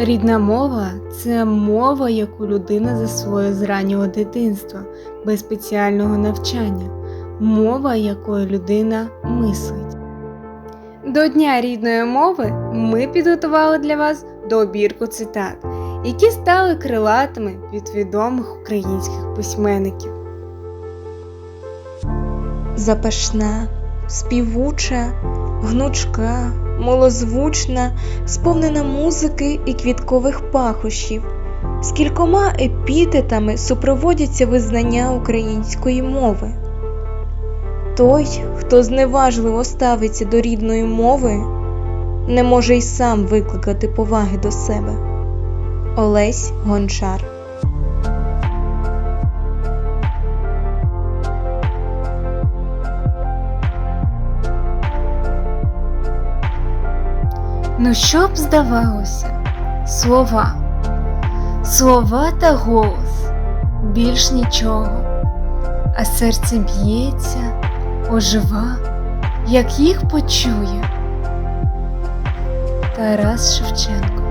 Рідна мова це мова, яку людина засвоює з раннього дитинства, без спеціального навчання, мова, якою людина мислить. До Дня рідної мови ми підготували для вас добірку цитат, які стали крилатими від відомих українських письменників. запашна, співуча, гнучка, милозвучна, сповнена музики і квіткових пахощів. З кількома епітетами супроводяться визнання української мови. Той, хто зневажливо ставиться до рідної мови, не може й сам викликати поваги до себе. Олесь Гончар Ну що б здавалося? Слова, слова та голос, більш нічого, а серце б'ється, ожива, як їх почує. Тарас Шевченко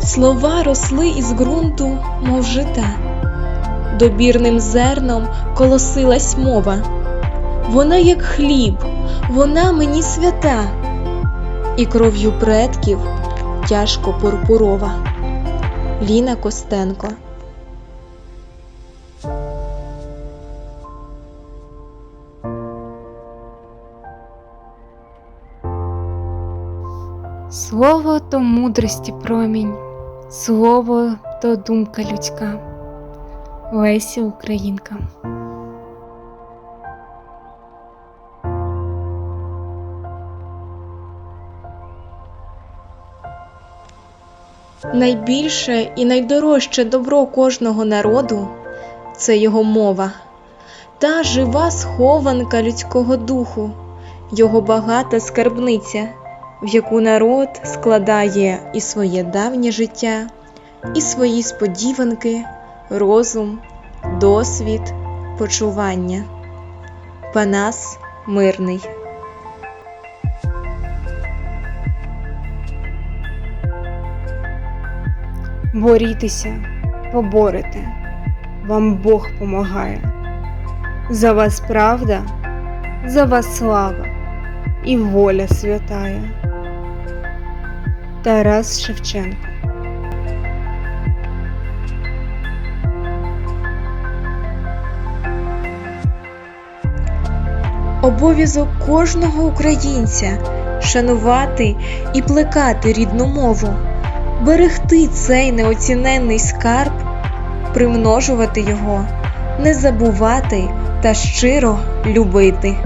Слова росли із ґрунту, мов жита, добірним зерном колосилась мова. Вона як хліб, вона мені свята, і кров'ю предків тяжко пурпурова. Ліна Костенко Слово то мудрості промінь, слово то думка людська. Леся Українка. найбільше і найдорожче добро кожного народу це його мова, та жива схованка людського духу, його багата скарбниця, в яку народ складає і своє давнє життя, і свої сподіванки, розум, досвід, почування. Панас Мирний Борітеся, поборете, вам Бог помагає. За вас правда, за вас слава і воля святая. Тарас Шевченко Обов'язок кожного українця шанувати і плекати рідну мову, берегти цей неоціненний скарб, примножувати його, не забувати та щиро любити.